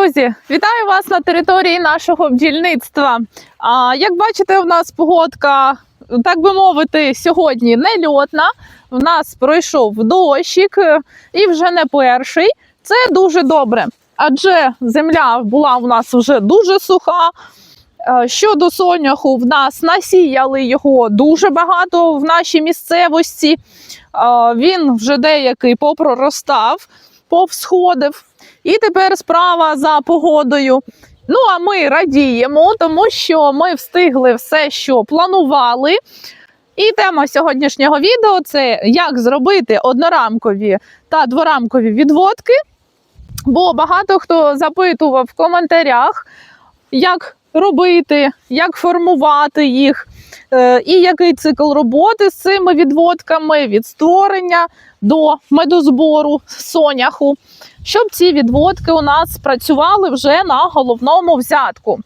Друзі, вітаю вас на території нашого бджільництва. А як бачите, у нас погодка, так би мовити, сьогодні не. У нас пройшов дощик і вже не перший. Це дуже добре, адже земля була у нас вже дуже суха. Щодо соняху, в нас насіяли його дуже багато в нашій місцевості. Він вже деякий попроростав, повсходив. І тепер справа за погодою. Ну а ми радіємо, тому що ми встигли все, що планували. І тема сьогоднішнього відео це як зробити однорамкові та дворамкові відводки. Бо багато хто запитував в коментарях, як робити, як формувати їх, і який цикл роботи з цими відводками від створення до медозбору соняху щоб ці відводки у нас працювали вже на головному взятку.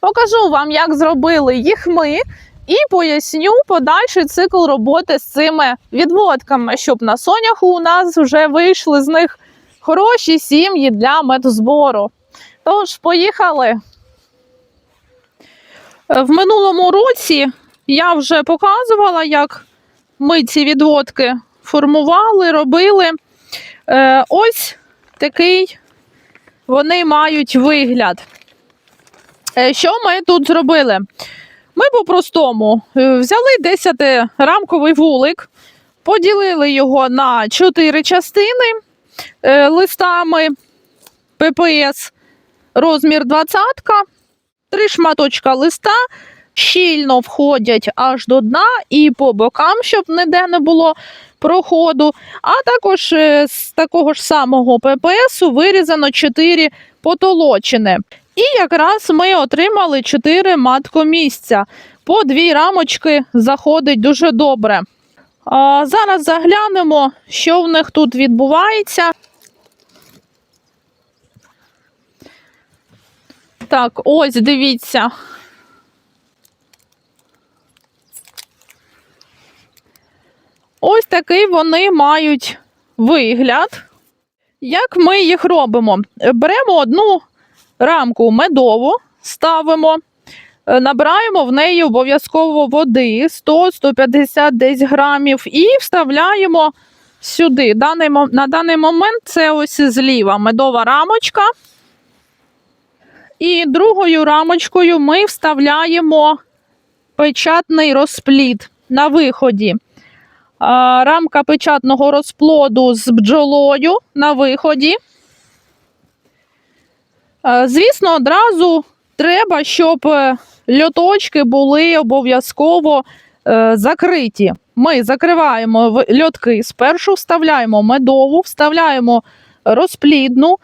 Покажу вам, як зробили їх ми, і поясню подальший цикл роботи з цими відводками, щоб на соняху у нас вже вийшли з них хороші сім'ї для медозбору. Тож, поїхали. В минулому році я вже показувала, як ми ці відводки формували, робили. Е, ось такий вони мають вигляд. Е, що ми тут зробили? Ми по-простому е, взяли 10-рамковий вулик, поділили його на 4 частини листами ППС розмір 20, три шматочка листа. Щільно входять аж до дна і по бокам, щоб ніде не було проходу. А також е, з такого ж самого ППСу вирізано 4 потолочини. І якраз ми отримали 4 маткомісця. По дві рамочки заходить дуже добре. А, зараз заглянемо, що в них тут відбувається. Так, ось дивіться. Ось такий вони мають вигляд. Як ми їх робимо? Беремо одну рамку медову, ставимо, е, набираємо в неї обов'язково води 100-150 десь грамів і вставляємо сюди. На даний момент це ось зліва медова рамочка. І другою рамочкою ми вставляємо печатний розплід на виході рамка печатного розплоду з бджолою на виході. Звісно, одразу треба, щоб е, льоточки були обов'язково е, закриті. Ми закриваємо льотки спершу, вставляємо медову, вставляємо розплідну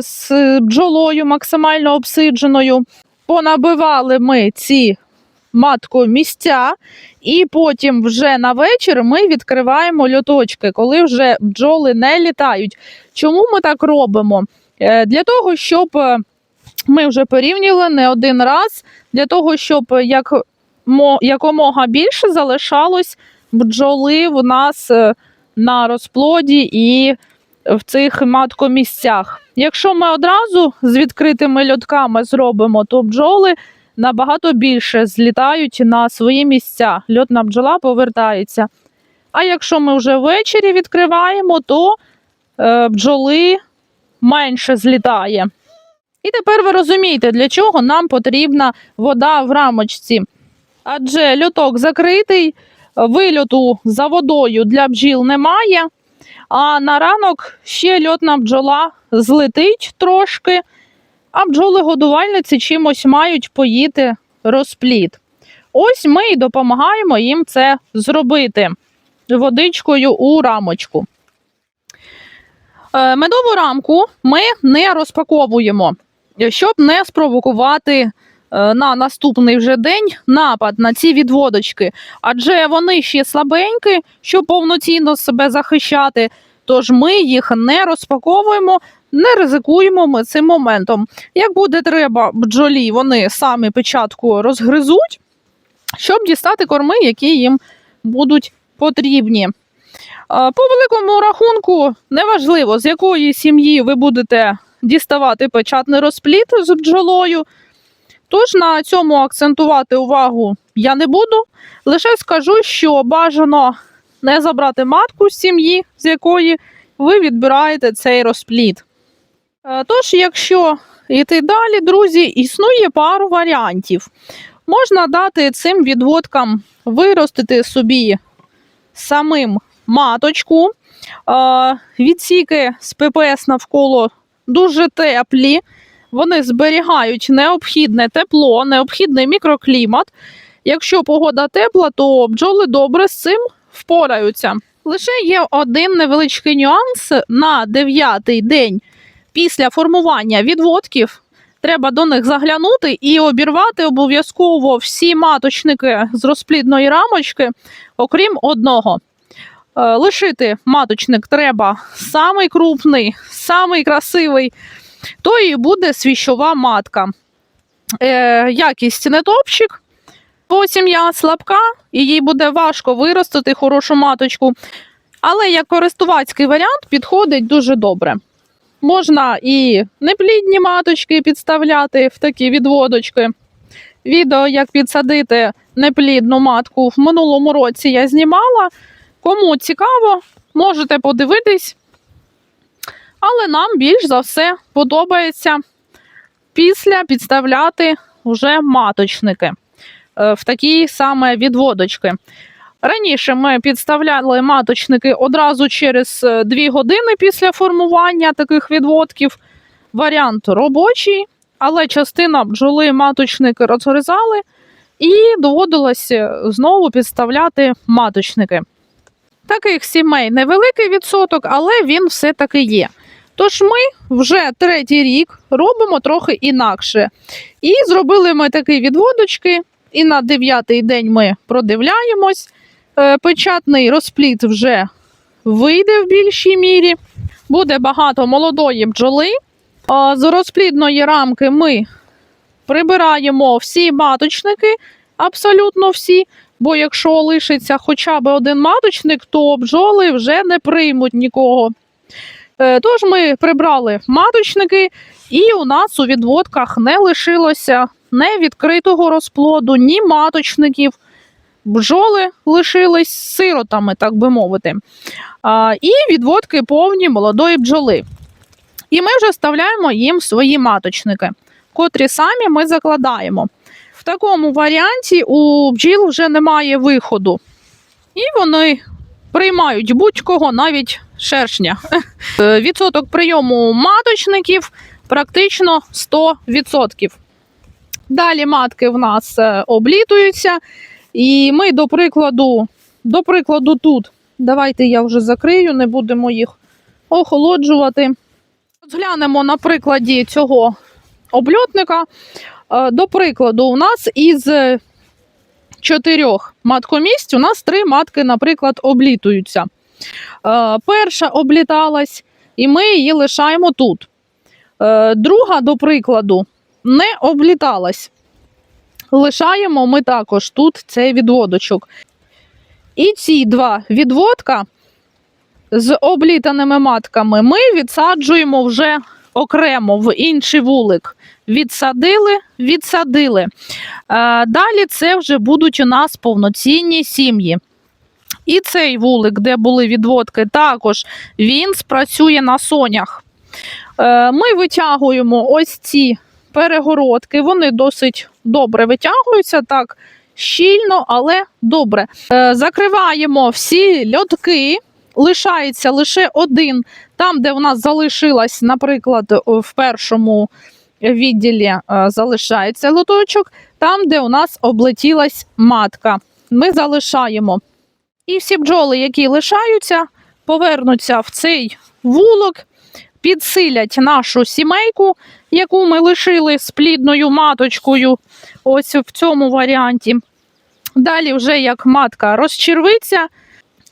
з бджолою максимально обсидженою. Понабивали ми ці матку місця, і потім вже на вечір ми відкриваємо льоточки, коли вже бджоли не літають. Чому ми так робимо? Е, Для того, щоб е, ми вже порівняли не один раз, для того, щоб як, якомога більше залишалось бджоли в нас е, на розплоді і в цих маткомісцях. Якщо ми одразу з відкритими льотками зробимо, то бджоли набагато більше злітають на свої місця. Льотна бджола повертається. А якщо ми вже ввечері відкриваємо, то е, бджоли менше злітає. І тепер ви розумієте, для чого нам потрібна вода в рамочці. Адже льоток закритий, вильоту за водою для бджіл немає. А на ранок ще льотна бджола злетить трошки, а бджоли-годувальниці чимось мають поїти розплід. Ось ми і допомагаємо їм це зробити водичкою у рамочку. Е, Медову рамку ми не розпаковуємо, щоб не спровокувати на наступний вже день напад на ці відводочки, адже вони ще слабенькі, щоб повноцінно себе захищати. Тож ми їх не розпаковуємо, не ризикуємо ми цим моментом. Як буде треба бджолі, вони самі печатку розгризуть, щоб дістати корми, які їм будуть потрібні. По великому рахунку, неважливо, з якої сім'ї ви будете діставати печатний розплід з бджолою. Тож на цьому акцентувати увагу я не буду. Лише скажу, що бажано не забрати матку з сім'ї, з якої ви відбираєте цей розплід. Е, Тож, якщо йти далі, друзі, існує пару варіантів. Можна дати цим відводкам виростити собі самим маточку. Е, Відсіки з ППС навколо дуже теплі. Вони зберігають необхідне тепло, необхідний мікроклімат. Якщо погода тепла, то бджоли добре з цим впораються. Лише є один невеличкий нюанс на дев'ятий день після формування відводків. Треба до них заглянути і обірвати обов'язково всі маточники з розплідної рамочки, окрім одного. Е, Лишити маточник треба самий крупний, самий красивий, то і буде свіщова матка. Е, якість не топчик, бо сім'я слабка, і їй буде важко виростити хорошу маточку. Але як користувацький варіант підходить дуже добре. Можна і неплідні маточки підставляти в такі відводочки. Відео, як підсадити неплідну матку в минулому році я знімала. Кому цікаво, можете подивитись. Але нам більш за все подобається після підставляти вже маточники е, в такі саме відводочки. Раніше ми підставляли маточники одразу через 2 години після формування таких відводків. Варіант робочий, але частина бджоли маточники розгризали і доводилося знову підставляти маточники. Таких сімей невеликий відсоток, але він все-таки є. Тож ми вже третій рік робимо трохи інакше. І зробили ми такі відводочки, і на дев'ятий день ми продивляємось. Е, Печатний розплід вже вийде в більшій мірі. Буде багато молодої бджоли. З розплідної рамки ми прибираємо всі маточники, абсолютно всі. Бо якщо лишиться хоча б один маточник, то бджоли вже не приймуть нікого. Е, Тож ми прибрали маточники, і у нас у відводках не лишилося не відкритого розплоду, ні маточників. Бджоли лишились сиротами, так би мовити. А, І відводки повні молодої бджоли. І ми вже вставляємо їм свої маточники, котрі самі ми закладаємо. В такому варіанті у бджіл вже немає виходу. І вони приймають будь-кого, навіть шершня. Е, Відсоток прийому маточників практично 100%. Далі матки в нас е, облітуються. І ми, до прикладу, до прикладу, тут. Давайте я вже закрию, не будемо їх охолоджувати. Розглянемо на прикладі цього обльотника. Е, До прикладу, у нас із чотирьох маткомісць у нас три матки, наприклад, облітуються. Е, Перша обліталась, і ми її лишаємо тут. Е, Друга, до прикладу, не обліталась. Лишаємо ми також тут цей відводочок. І ці два відводка з облітаними матками ми відсаджуємо вже окремо в інший вулик. Відсадили, відсадили. Е, Далі це вже будуть у нас повноцінні сім'ї. І цей вулик, де були відводки, також він спрацює на сонях. Е, Ми витягуємо ось ці перегородки, вони досить добре витягуються, так щільно, але добре. Е, Закриваємо всі льотки, лишається лише один, там, де в нас залишилась, наприклад, в першому відділі е, залишається лоточок, там, де у нас облетілась матка. Ми залишаємо. І всі бджоли, які лишаються, повернуться в цей вулок, підсилять нашу сімейку, яку ми лишили з плідною маточкою, ось в цьому варіанті. Далі, вже як матка розчервиться,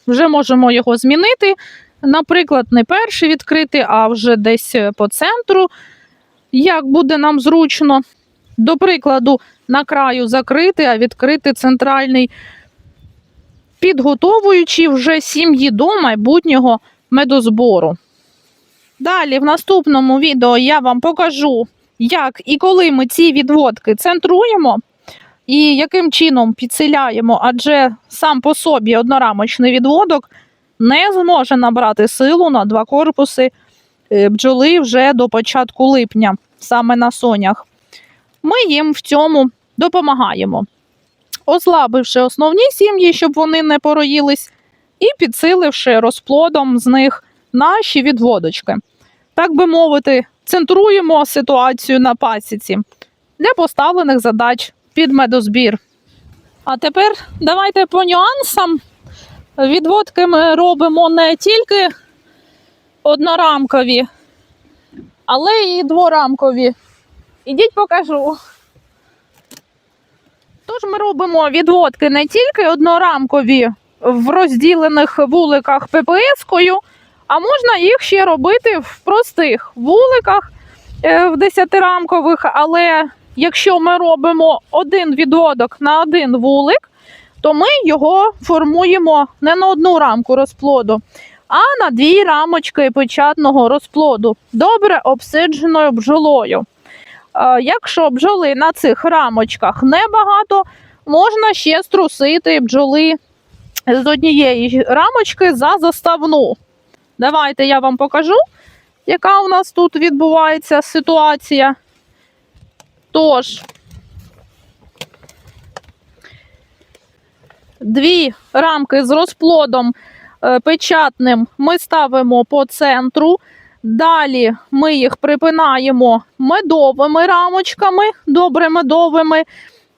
вже можемо його змінити. Наприклад, не перший відкрити, а вже десь по центру, як буде нам зручно. До прикладу, на краю закрити, а відкрити центральний, підготовуючи вже сім'ї до майбутнього медозбору. Далі в наступному відео я вам покажу, як і коли ми ці відводки центруємо і яким чином підсиляємо, адже сам по собі однорамочний відводок не зможе набрати силу на два корпуси е, бджоли вже до початку липня, саме на сонях. Ми їм в цьому допомагаємо, ослабивши основні сім'ї, щоб вони не пороїлись, і підсиливши розплодом з них наші відводочки. Так би мовити, центруємо ситуацію на пасіці для поставлених задач під медозбір. А тепер давайте по нюансам. Відводки ми робимо не тільки однорамкові, але і дворамкові. Ідіть покажу. Тож ми робимо відводки не тільки однорамкові в розділених вуликах ППС-кою, а можна їх ще робити в простих вуликах е, в десятирамкових. Але якщо ми робимо один відводок на один вулик, то ми його формуємо не на одну рамку розплоду, а на дві рамочки печатного розплоду, добре обсидженою бджолою. Е, Якщо бджоли на цих рамочках небагато, можна ще струсити бджоли з однієї рамочки за заставну. Давайте я вам покажу, яка у нас тут відбувається ситуація. Тож, дві рамки з розплодом е, печатним ми ставимо по центру. Далі ми їх припинаємо медовими рамочками, добре медовими.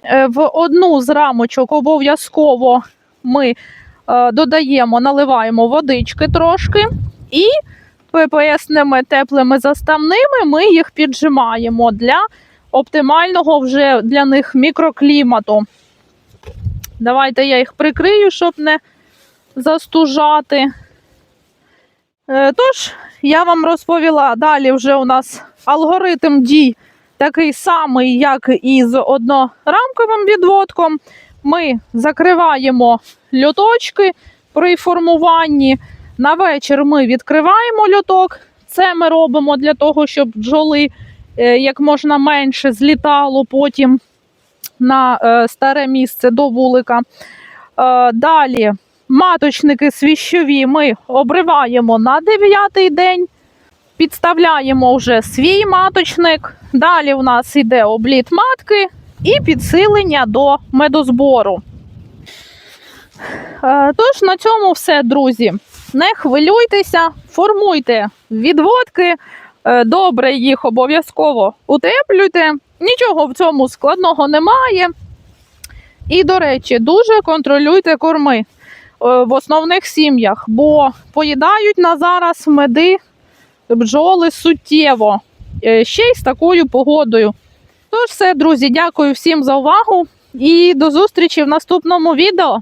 Е, В одну з рамочок обов'язково ми е, додаємо, наливаємо водички трошки і ППСними теплими заставними ми їх піджимаємо для оптимального вже для них мікроклімату. Давайте я їх прикрию, щоб не застужати. Е, Тож, я вам розповіла, далі вже у нас алгоритм дій такий самий, як і з однорамковим відводком. Ми закриваємо льоточки при формуванні. На вечір ми відкриваємо льоток. Це ми робимо для того, щоб бджоли е, як можна менше злітало потім на е, старе місце до вулика. Далі маточники свіщові ми обриваємо на дев'ятий день, підставляємо вже свій маточник. Далі у нас йде обліт матки і підсилення до медозбору. Е, Тож на цьому все, друзі. Не хвилюйтеся, формуйте відводки, е, добре їх обов'язково утеплюйте. Нічого в цьому складного немає. І, до речі, дуже контролюйте корми в основних сім'ях, бо поїдають на зараз меди бджоли суттєво, е, ще й з такою погодою. Тож все, друзі, дякую всім за увагу і до зустрічі в наступному відео.